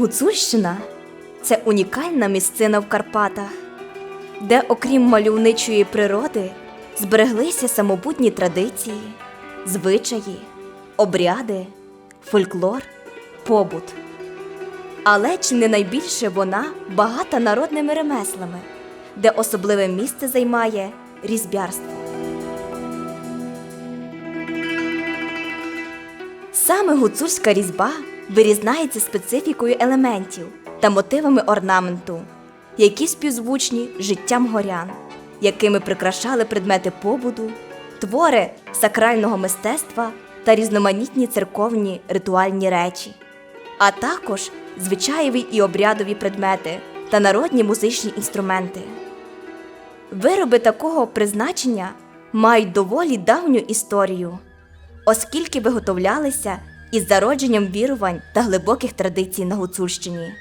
Гуцульщина це унікальна місцина в Карпатах, де, окрім мальовничої природи, збереглися самобутні традиції, звичаї, обряди, фольклор, побут. Але чи не найбільше вона багата народними ремеслами, де особливе місце займає різьбярство. Саме гуцульська різьба вирізнається специфікою елементів та мотивами орнаменту, які співзвучні життям горян, якими прикрашали предмети побуду, твори сакрального мистецтва та різноманітні церковні ритуальні речі, а також звичаєві і обрядові предмети та народні музичні інструменти. Вироби такого призначення мають доволі давню історію, оскільки виготовлялися із зародженням вірувань та глибоких традицій на Гуцульщині.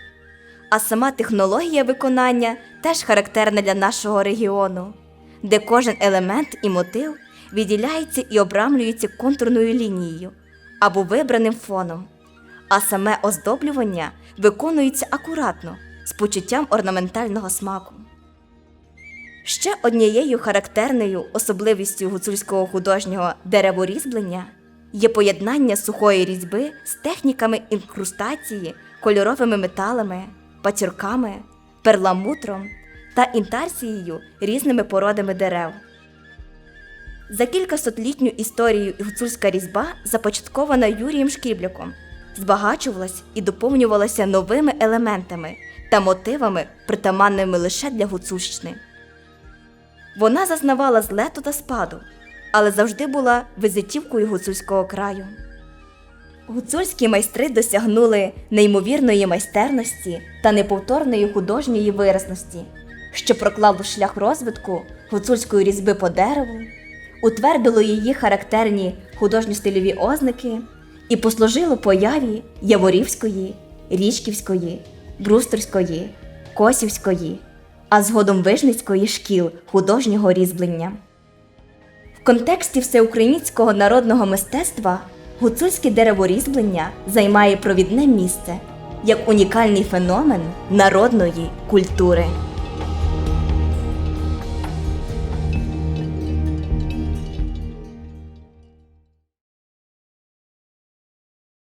А сама технологія виконання теж характерна для нашого регіону, де кожен елемент і мотив відділяється і обрамлюється контурною лінією або вибраним фоном, а саме оздоблювання виконується акуратно з почуттям орнаментального смаку. Ще однією характерною особливістю гуцульського художнього дереворізьблення є поєднання сухої різьби з техніками інкрустації, кольоровими металами, пацюрками, перламутром та інтарсією різними породами дерев. За кількасотлітню історію гуцульська різьба започаткована Юрієм Шкібляком, збагачувалась і доповнювалася новими елементами та мотивами, притаманними лише для Гуцульщини. Вона зазнавала злету та спаду, але завжди була визитівкою гуцульського краю. Гуцульські майстри досягнули неймовірної майстерності та неповторної художньої виразності, що проклало шлях розвитку гуцульської різьби по дереву, утвердило її характерні художньо-стильові ознаки і послужило появі Яворівської, Річківської, Брустерської, Косівської, а згодом Вижницької шкіл художнього різьблення. Контексті всеукраїнського народного мистецтва гуцульське дереворізблення займає провідне місце як унікальний феномен народної культури.